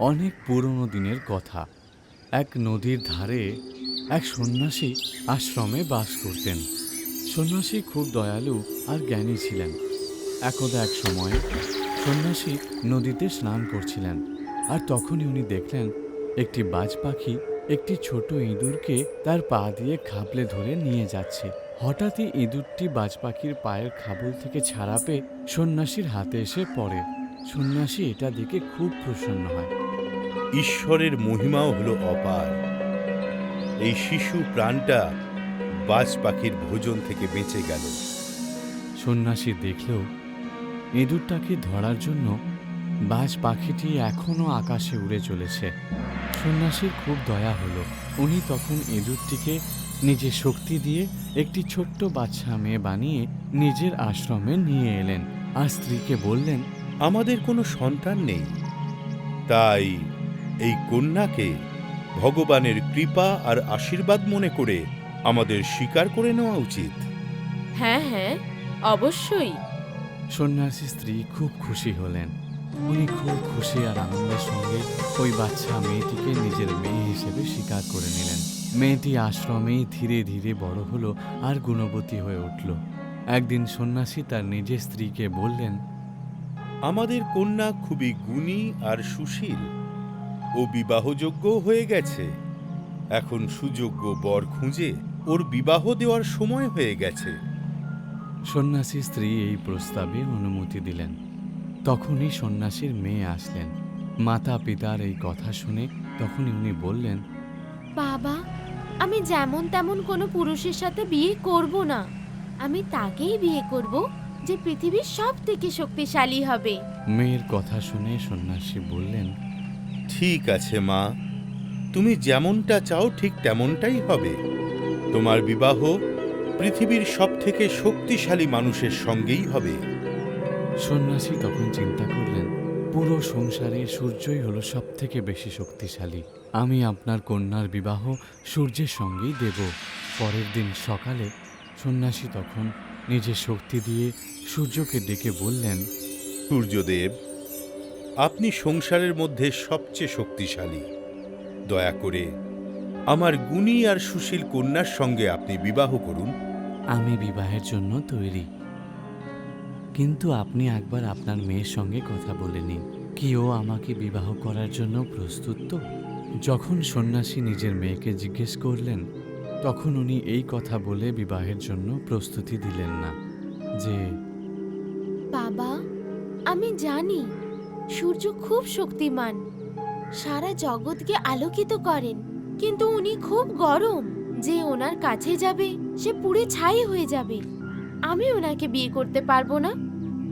অনেক পুরনো দিনের কথা। এক নদীর ধারে এক সন্ন্যাসী আশ্রমে বাস করতেন। সন্ন্যাসী খুব দয়ালু আর জ্ঞানী ছিলেন। একদা এক সময়ে সন্ন্যাসী নদীতে স্নান করছিলেন আর তখনই উনি দেখলেন একটি বাজ পাখি একটি ছোট ইঁদুরকে তার পা দিয়ে খাবলে ধরে নিয়ে যাচ্ছে। হঠাৎই ইঁদুরটি বাজ পাখির পায়ের খাবল থেকে ছাড়া পেয়ে সন্ন্যাসীর হাতে এসে পড়ে। সন্ন্যাসী এটা দেখে খুব প্রসন্ন হয়। ঈশ্বরের মহিমাও হলো অপার। এই শিশু প্রাণটা বাজ পাখির ভোজন থেকে বেঁচে গেল। সন্ন্যাসী দেখলেও ইঁদুরটাকে ধরার জন্য বাজ পাখিটি এখনও আকাশে উড়ে চলেছে। সন্ন্যাসীর খুব দয়া হলো। উনি তখন ইঁদুরটিকে নিজের শক্তি দিয়ে একটি ছোট্ট বাচ্চা মেয়ে বানিয়ে নিজের আশ্রমে নিয়ে এলেন। আর স্ত্রীকে বললেন আমাদের কোনো সন্তান নেই। তাই এই কন্যাকে ভগবানের কৃপা আর আশীর্বাদ মনে করে আমাদের স্বীকার করে নেওয়া উচিত। হ্যাঁ হ্যাঁ অবশ্যই। সন্ন্যাসী স্ত্রী খুব খুশি হলেন। উনি খুব খুশি আর আনন্দের সঙ্গে ওই বাচ্চা মেয়েটিকে নিজের মেয়ে হিসেবে স্বীকার করে নিলেন। মেয়েটি আশ্রমেই ধীরে ধীরে বড় হলো আর গুণবতী হয়ে উঠল। একদিন সন্ন্যাসী তার নিজের স্ত্রীকে বললেন আমাদের কন্যা খুবই গুণী আর সুশীল। ও বিবাহযোগ্য হয়ে গেছে। এখন সুযোগ্য বর খুঁজে ওর বিবাহ দেওয়ার সময় হয়ে গেছে। সন্ন্যাসী স্ত্রী এই প্রস্তাবে অনুমতি দিলেন। তখনই সন্ন্যাসীর মেয়ে আসলেন। মাতা পিতার এই কথা শুনে তখন উনি বললেন বাবা আমি যেমন তেমন কোনো পুরুষের সাথে বিয়ে করব না। আমি তাকেই বিয়ে করব যে পৃথিবীর সব থেকে শক্তিশালী হবে। মেয়ের কথা শুনে সন্ন্যাসী বললেন ঠিক আছে মা। তুমি যেমনটা চাও ঠিক তেমনটাই হবে। তোমার বিবাহ পৃথিবীর সবথেকে শক্তিশালী মানুষের সঙ্গেই হবে। সন্ন্যাসী তখন চিন্তা করলেন পুরো সংসারে সূর্যই হলো সব থেকে বেশি শক্তিশালী। আমি আপনার কন্যার বিবাহ সূর্যের সঙ্গেই দেব। পরের দিন সকালে সন্ন্যাসী তখন নিজের শক্তি দিয়ে সূর্যকে ডেকে বললেন সূর্যদেব আপনি সংসারের মধ্যে সবচেয়ে শক্তিশালী। দয়া করে আমার গুণী আর সুশীল কন্যার সঙ্গে আপনি বিবাহ করুন। আমি বিবাহের জন্য তৈরি। কিন্তু আপনি একবার আপনার মেয়ের সঙ্গে কথা বলে নিন। কি ও আমাকে বিবাহ করার জন্য প্রস্তুত তো? যখন সন্ন্যাসী নিজের মেয়েকে জিজ্ঞেস করলেন তখন উনি এই কথা বলে বিবাহের জন্য প্রস্তুতি দিলেন না যে বাবা আমি জানি। সূর্য খুব শক্তিমান। সারা জগৎকে আলোকিত করেন, কিন্তু উনি খুব গরম। যে ওনার কাছে যাবে, সে পুড়ে ছাই হয়ে যাবে। আমি ওনাকে বিয়ে করতে পারব না।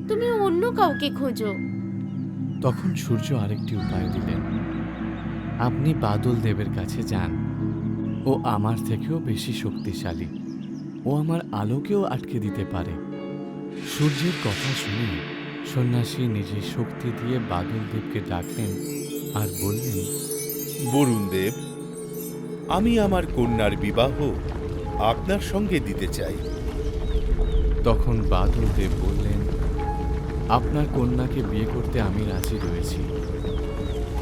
তুমি অন্য কাউকে খোঁজো। তখন সূর্য আরেকটি উপায় দিলেন। আপনি বাদল দেবের কাছে যান। ও আমার থেকেও বেশি শক্তিশালী। ও আমার আলোকেও আটকে দিতে পারে। সূর্যের কথা শুনে সন্ন্যাসী নিজের শক্তি দিয়ে বাদল দেবকে ডাকলেন আর বললেন বরুণ দেব আমি আমার কন্যার বিবাহ আপনার সঙ্গে দিতে চাই। তখন বাদল দেব বললেন আপনার কন্যাকে বিয়ে করতে আমি রাজি রয়েছি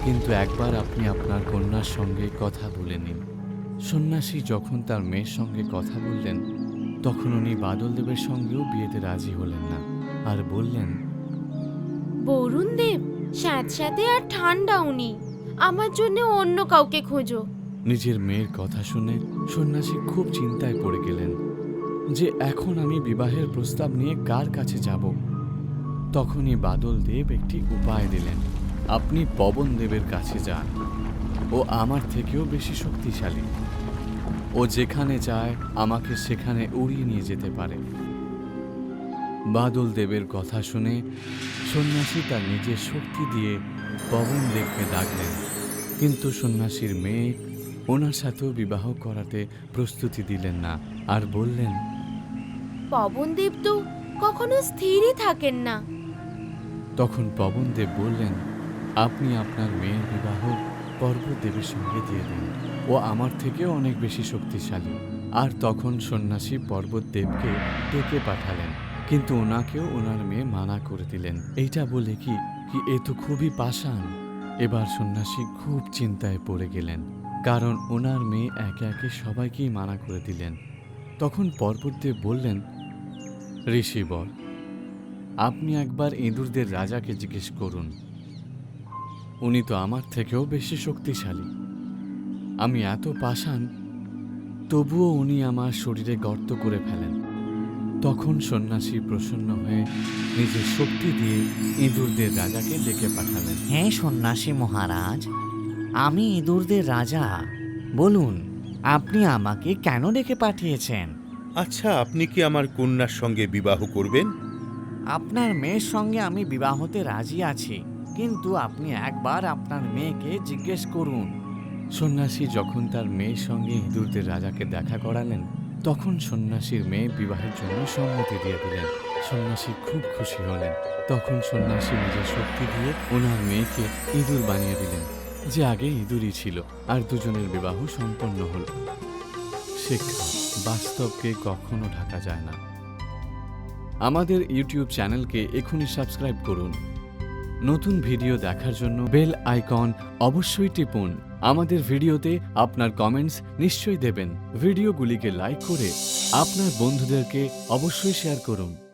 কিন্তু একবার আপনি আপনার কন্যার সঙ্গে কথা বলে নিন। সন্ন্যাসী যখন তার মেয়ের সঙ্গে কথা বললেন তখন উনি বাদল দেবের সঙ্গেও বিয়েতে রাজি হলেন না আর বললেন বরুণ দেব স্যাঁতস্যাঁতে আর ঠান্ডা উনি আমার জন্য অন্য কাউকে খোঁজো। নিজের মেয়ের কথা শুনে সন্ন্যাসী খুব চিন্তায় পড়ে গেলেন যে এখন আমি বিবাহের প্রস্তাব নিয়ে কার কাছে যাব। তখনই বাদল দেব একটি উপায় দিলেন, আপনি পবন দেবের কাছে যান। ও আমার থেকেও বেশি শক্তিশালী। ও যেখানে যায় আমাকে সেখানে উড়িয়ে নিয়ে যেতে পারে। বাদল দেবের কথা শুনে সন্ন্যাসী তার নিজের শক্তি দিয়ে পবন দেবকে ডাকলেন। কিন্তু সন্ন্যাসীর মেয়ে ওনার সাথেও বিবাহ করাতে প্রস্তুতি দিলেন না আর বললেন পবনদেব তো কখনো স্থিরই থাকেন না। তখন পবনদেব বললেন আপনি আপনার মেয়ের বিবাহ পর্বতদেবের সঙ্গে দিয়ে দিন। ও আমার থেকেও অনেক বেশি শক্তিশালী। আর তখন সন্ন্যাসী পর্বতদেবকে ডেকে পাঠালেন। কিন্তু ওনাকেও ওনার মেয়ে মানা করে দিলেন। এইটা বলে কি কি এ তো খুবই পাষাণ। এবার সন্ন্যাসী খুব চিন্তায় পড়ে গেলেন, কারণ ওনার মেয়ে একে একে সবাইকেই মানা করে দিলেন। তখন পর্বতদেব বললেন ঋষিবর আপনি একবার ইঁদুরদের রাজাকে জিজ্ঞেস করুন। উনি তো আমার থেকেও বেশি শক্তিশালী। আমি এত পাষাণ, তবুও উনি আমার শরীরে গর্ত করে ফেলেন। তখন সন্ন্যাসী প্রসন্ন হয়ে নিজের শক্তি দিয়ে ইঁদুরদের রাজাকে ডেকে পাঠালেন। হ্যাঁ সন্ন্যাসী মহারাজ আমি ইঁদুরদের রাজা। বলুন আপনি আমাকে কেন ডেকে পাঠিয়েছেন? আচ্ছা আপনি কি আমার কন্যার সঙ্গে বিবাহ করবেন? আপনার মেয়ের সঙ্গে আমি বিবাহতে রাজি আছি কিন্তু আপনি একবার আপনার মেয়েকে জিজ্ঞেস করুন। সন্ন্যাসী যখন তার মেয়ের সঙ্গে ইঁদুরদের রাজাকে দেখা করালেন তখন সন্ন্যাসীর মেয়ে বিবাহের জন্য সম্মতি দিয়ে দিলেন। সন্ন্যাসী খুব খুশি হলেন। তখন সন্ন্যাসী নিজের শক্তি দিয়ে ওনার মেয়েকে ইঁদুর বানিয়ে দিলেন। যে আগে ইঁদুরই ছিল, আর দুজনের বিবাহ সম্পন্ন হল। শিক্ষা বাস্তবকে কখনো ঢাকা যায় না। আমাদের ইউটিউব চ্যানেলকে এখনই সাবস্ক্রাইব করুন। নতুন ভিডিও দেখার জন্য বেল আইকন অবশ্যই টিপুন। আমাদের ভিডিওতে আপনার কমেন্টস নিশ্চয়ই দেবেন। ভিডিওগুলিকে লাইক করে আপনার বন্ধুদেরকে অবশ্যই শেয়ার করুন।